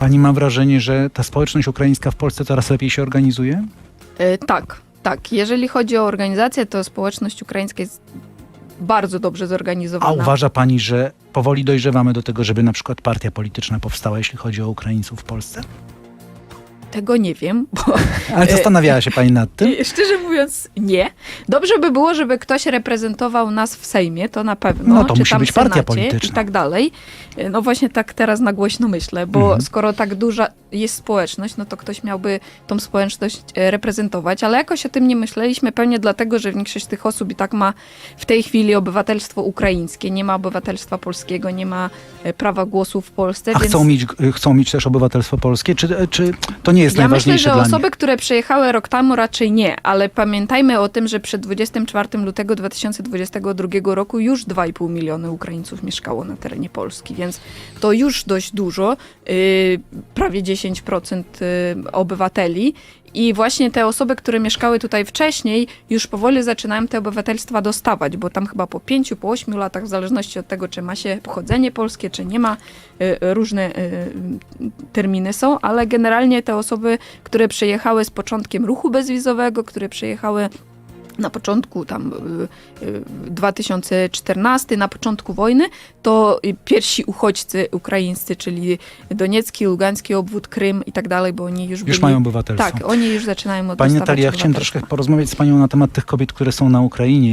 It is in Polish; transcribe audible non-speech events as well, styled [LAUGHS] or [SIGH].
Pani ma wrażenie, że ta społeczność ukraińska w Polsce coraz lepiej się organizuje? E, Tak, tak. Jeżeli chodzi o organizację, to społeczność ukraińska jest bardzo dobrze A zorganizowana. uważa pani, że powoli dojrzewamy do tego, żeby na przykład partia polityczna powstała, jeśli chodzi o Ukraińców w Polsce? Tego nie wiem, [LAUGHS] bo Ale zastanawiała się pani nad tym? [LAUGHS] Szczerze mówiąc, nie. Dobrze by było, żeby ktoś reprezentował nas w Sejmie, to na pewno. No to czy musi tam być partia Senacie polityczna. I tak dalej. No właśnie tak teraz na głośno myślę, bo Mhm. skoro tak duża jest społeczność, no to ktoś miałby tą społeczność e, reprezentować, ale jakoś o tym nie myśleliśmy, pewnie dlatego, że większość tych osób i tak ma w tej chwili obywatelstwo ukraińskie, nie ma obywatelstwa polskiego, nie ma e, prawa głosu w Polsce, A więc... chcą mieć, chcą mieć też obywatelstwo polskie? Czy, czy to nie jest Ja myślę, najważniejsze że dla osoby, nich? które przyjechały rok temu raczej nie, ale pamiętajmy o tym, że przed 24 lutego 2022 roku już 2,5 miliony Ukraińców mieszkało na terenie Polski, więc to już dość dużo, yy, prawie 10% yy, obywateli. I właśnie te osoby, które mieszkały tutaj wcześniej, już powoli zaczynają te obywatelstwa dostawać, bo tam chyba po 5, po 8 latach, w zależności od tego, czy ma się pochodzenie polskie, czy nie ma, y, różne y, terminy są, ale generalnie te osoby, które przyjechały z początkiem ruchu bezwizowego, które przyjechały na początku tam y, y, 2014, na początku wojny, to y, pierwsi uchodźcy ukraińscy, czyli Doniecki, Lugański obwód, Krym i tak dalej, bo oni już, Już byli... mają obywatelstwo. Tak, oni już zaczynają od Pani Natalia, ja chciałem troszkę porozmawiać z panią na temat tych kobiet, które są na Ukrainie.